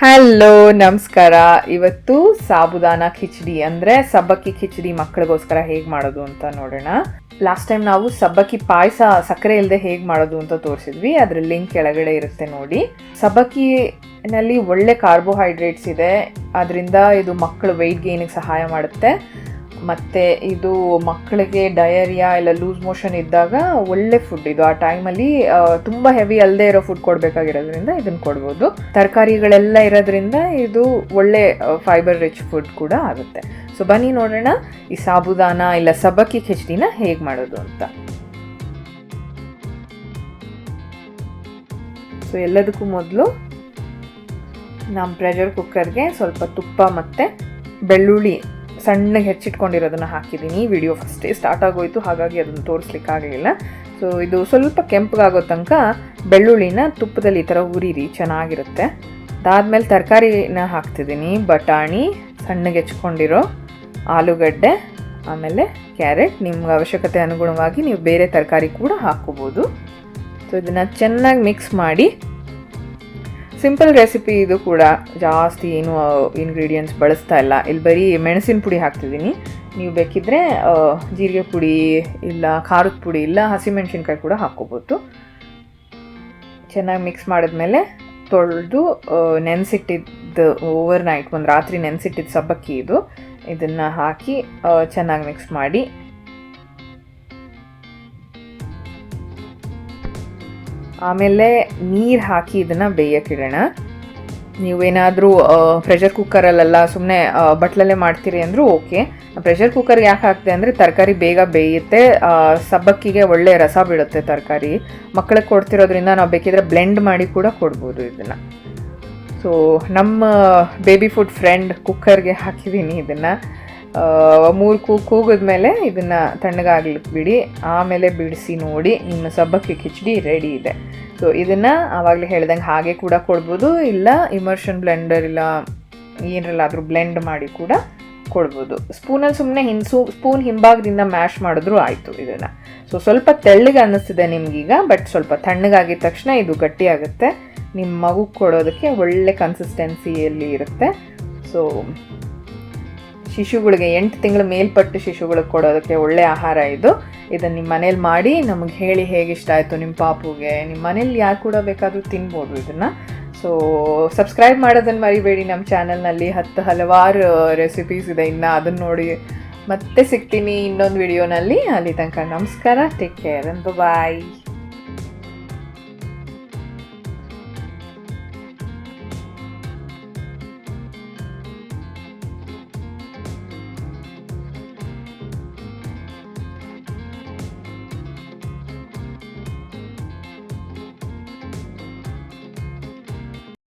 Hello ನಮಸ್ಕಾರ. ಇವತ್ತು ಸಾಬುದಾನ ಖಿಚಡಿ ಅಂದ್ರೆ ಸಬ್ಬಕ್ಕಿ ಖಿಚಡಿ ಮಕ್ಕಳಿಗೋಸ್ಕರ ಹೇಗೆ ಮಾಡೋದು ಅಂತ ನೋಡೋಣ. ಲಾಸ್ಟ್ ಟೈಮ್ ನಾವು ಸಬ್ಬಕ್ಕಿ ಪಾಯಸ ಸಕ್ಕರೆ ಇಲ್ಲದೆ ಹೇಗೆ ಮಾಡೋದು ಅಂತ ತೋರಿಸಿದ್ವಿ. ಅದ್ರ ಲಿಂಕ್ ಕೆಳಗಡೆ ಇರುತ್ತೆ ನೋಡಿ. ಸಬ್ಬಕ್ಕಿನಲ್ಲಿ ಒಳ್ಳೆ ಕಾರ್ಬೋಹೈಡ್ರೇಟ್ಸ್ ಇದೆ. ಅದರಿಂದ ಇದು ಮಕ್ಕಳು ವೆಯ್ಟ್ ಗೇನಿಗೆ ಸಹಾಯ ಮಾಡುತ್ತೆ. ಮತ್ತು ಇದು ಮಕ್ಕಳಿಗೆ ಡಯರಿಯಾ ಇಲ್ಲ ಲೂಸ್ ಮೋಷನ್ ಇದ್ದಾಗ ಒಳ್ಳೆ ಫುಡ್ ಇದು. ಆ ಟೈಮಲ್ಲಿ ತುಂಬ ಹೆವಿ ಅಲ್ಲದೆ ಇರೋ ಫುಡ್ ಕೊಡಬೇಕಾಗಿರೋದ್ರಿಂದ ಇದನ್ನು ಕೊಡ್ಬೋದು. ತರಕಾರಿಗಳೆಲ್ಲ ಇರೋದ್ರಿಂದ ಇದು ಒಳ್ಳೆ ಫೈಬರ್ ರಿಚ್ ಫುಡ್ ಕೂಡ ಆಗುತ್ತೆ. ಸೊ ಬನ್ನಿ ನೋಡೋಣ ಈ ಸಾಬುದಾನ ಇಲ್ಲ ಸಬಕ್ಕಿ ಖಿಚಡಿನ ಹೇಗೆ ಮಾಡೋದು ಅಂತ. ಸೊ ಎಲ್ಲದಕ್ಕೂ ಮೊದಲು ನಮ್ಮ ಪ್ರೆಷರ್ ಕುಕ್ಕರ್ಗೆ ಸ್ವಲ್ಪ ತುಪ್ಪ ಮತ್ತು ಬೆಳ್ಳುಳ್ಳಿ ಸಣ್ಣಗೆ ಹೆಚ್ಚಿಟ್ಕೊಂಡಿರೋದನ್ನು ಹಾಕಿದ್ದೀನಿ. ವಿಡಿಯೋ ಫಸ್ಟೇ ಸ್ಟಾರ್ಟ್ ಆಗೋಯಿತು, ಹಾಗಾಗಿ ಅದನ್ನು ತೋರಿಸ್ಲಿಕ್ಕೆ ಆಗಲಿಲ್ಲ. ಸೊ ಇದು ಸ್ವಲ್ಪ ಕೆಂಪಗಾಗೋ ತನಕ ಬೆಳ್ಳುಳ್ಳಿನ ತುಪ್ಪದಲ್ಲಿ ಈ ಥರ ಉರಿರಿ, ಚೆನ್ನಾಗಿರುತ್ತೆ. ಅದಾದಮೇಲೆ ತರಕಾರಿನ ಹಾಕ್ತಿದ್ದೀನಿ. ಬಟಾಣಿ, ಸಣ್ಣಗೆ ಹೆಚ್ಕೊಂಡಿರೋ ಆಲೂಗಡ್ಡೆ, ಆಮೇಲೆ ಕ್ಯಾರೆಟ್. ನಿಮ್ಗೆ ಅವಶ್ಯಕತೆ ಅನುಗುಣವಾಗಿ ನೀವು ಬೇರೆ ತರಕಾರಿ ಕೂಡ ಹಾಕ್ಕೋಬೋದು. ಸೊ ಇದನ್ನು ಚೆನ್ನಾಗಿ ಮಿಕ್ಸ್ ಮಾಡಿ ಸಿಂಪಲ್ ರೆಸಿಪಿ ಇದು ಕೂಡ ಜಾಸ್ತಿ ಏನು ಇಂಗ್ರೀಡಿಯೆಂಟ್ಸ್ ಬಳಸ್ತಾ ಇಲ್ಲ. ಇಲ್ಲಿ ಬರೀ ಮೆಣಸಿನ ಪುಡಿ ಹಾಕ್ತಿದ್ದೀನಿ. ನೀವು ಬೇಕಿದ್ದರೆ ಜೀರಿಗೆ ಪುಡಿ ಇಲ್ಲ, ಖಾರದ ಪುಡಿ ಇಲ್ಲ, ಹಸಿಮೆಣಸಿನ್ಕಾಯಿ ಕೂಡ ಹಾಕ್ಕೋಬೋದು. ಚೆನ್ನಾಗಿ ಮಿಕ್ಸ್ ಮಾಡಿದ್ಮೇಲೆ ತೊಳೆದು ನೆನೆಸಿಟ್ಟಿದ್ದು ಓವರ್ ನೈಟ್ ಒಂದು ರಾತ್ರಿ ನೆನೆಸಿಟ್ಟಿದ್ದು ಸಬ್ಬಕ್ಕಿ ಇದು. ಇದನ್ನು ಹಾಕಿ ಚೆನ್ನಾಗಿ ಮಿಕ್ಸ್ ಮಾಡಿ. ಆಮೇಲೆ ನೀರು ಹಾಕಿ ಇದನ್ನು ಬೇಯಕ್ಕಿಡೋಣ ನೀವೇನಾದರೂ ಪ್ರೆಷರ್ ಕುಕ್ಕರಲ್ಲೆಲ್ಲ ಸುಮ್ಮನೆ ಬಟ್ಲಲ್ಲೇ ಮಾಡ್ತೀರಿ ಅಂದರೂ ಓಕೆ. ಪ್ರೆಷರ್ ಕುಕ್ಕರ್ಗೆ ಯಾಕೆ ಹಾಕ್ತೆ ಅಂದರೆ ತರಕಾರಿ ಬೇಗ ಬೇಯುತ್ತೆ ಸಬ್ಬಕ್ಕಿಗೆ ಒಳ್ಳೆ ರಸ ಬೀಳುತ್ತೆ ತರಕಾರಿ. ಮಕ್ಕಳಿಗೆ ಕೊಡ್ತಿರೋದ್ರಿಂದ ನಾವು ಬೇಕಿದ್ರೆ ಬ್ಲೆಂಡ್ ಮಾಡಿ ಕೂಡ ಕೊಡ್ಬೋದು ಇದನ್ನು. ಸೊ ನಮ್ಮ ಬೇಬಿ ಫುಡ್ ಫ್ರೆಂಡ್ ಕುಕ್ಕರ್ಗೆ ಹಾಕಿದ್ದೀನಿ ಇದನ್ನು. ಮೂರು ಕೂ ಕೂಗಿದ್ಮೇಲೆ ಇದನ್ನು ತಣ್ಣಗಾಗ್ಲಿಕ್ಕೆ ಬಿಡಿ. ಆಮೇಲೆ ಬಿಡಿಸಿ ನೋಡಿ ನಿಮ್ಮ ಸಬ್ಬಕ್ಕಿ ಕಿಚಡಿ ರೆಡಿ ಇದೆ. ಸೊ ಇದನ್ನು ಆವಾಗಲೇ ಹೇಳ್ದಂಗೆ ಹಾಗೆ ಕೂಡ ಕೊಡ್ಬೋದು. ಇಲ್ಲ ಇಮರ್ಷನ್ ಬ್ಲೆಂಡರ್ ಇಲ್ಲ, ಏನರಲ್ಲಾದರೂ ಬ್ಲೆಂಡ್ ಮಾಡಿ ಕೂಡ ಕೊಡ್ಬೋದು. ಸ್ಪೂನಲ್ಲಿ ಸುಮ್ಮನೆ ಹಿಂಸು, ಸ್ಪೂನ್ ಹಿಂಭಾಗದಿಂದ ಮ್ಯಾಶ್ ಮಾಡಿದ್ರು ಆಯಿತು ಇದನ್ನು. ಸೊ ಸ್ವಲ್ಪ ತೆಳ್ಳಗೆ ಅನ್ನಿಸ್ತಿದೆ ನಿಮಗೀಗ ಬಟ್ ಸ್ವಲ್ಪ ತಣ್ಣಗಾಗಿದ ತಕ್ಷಣ ಇದು ಗಟ್ಟಿಯಾಗುತ್ತೆ. ನಿಮ್ಮ ಮಗು ಕೊಡೋದಕ್ಕೆ ಒಳ್ಳೆ ಕನ್ಸಿಸ್ಟೆನ್ಸಿಯಲ್ಲಿ ಇರುತ್ತೆ. ಸೊ ಶಿಶುಗಳಿಗೆ ಎಂಟು ತಿಂಗಳ ಮೇಲ್ಪಟ್ಟು ಶಿಶುಗಳಿಗೆ ಕೊಡೋದಕ್ಕೆ ಒಳ್ಳೆ ಆಹಾರ ಇದು. ಇದನ್ನು ನಿಮ್ಮ ಮನೇಲಿ ಮಾಡಿ, ನಮಗೆ ಹೇಳಿ ಹೇಗೆ ಇಷ್ಟ ಆಯಿತು ನಿಮ್ಮ ಪಾಪುಗೆ. ನಿಮ್ಮ ಮನೇಲಿ ಯಾರು ಕೂಡ ಬೇಕಾದರೂ ತಿನ್ಬೋದು ಇದನ್ನು. ಸೊ ಸಬ್ಸ್ಕ್ರೈಬ್ ಮಾಡೋದನ್ನು ಮರಿಬೇಡಿ ನಮ್ಮ ಚಾನಲ್ನಲ್ಲಿ. ಹತ್ತು ಹಲವಾರು ರೆಸಿಪೀಸ್ ಇದೆ, ಇನ್ನು ಅದನ್ನು ನೋಡಿ ಮತ್ತೆ ಸಿಗ್ತೀನಿ ಇನ್ನೊಂದು ವಿಡಿಯೋನಲ್ಲಿ ಅಲ್ಲಿ ತನಕ ನಮಸ್ಕಾರ ಟೇಕ್ ಕೇರ್ ಅಂಡ್ ಬಾಯ್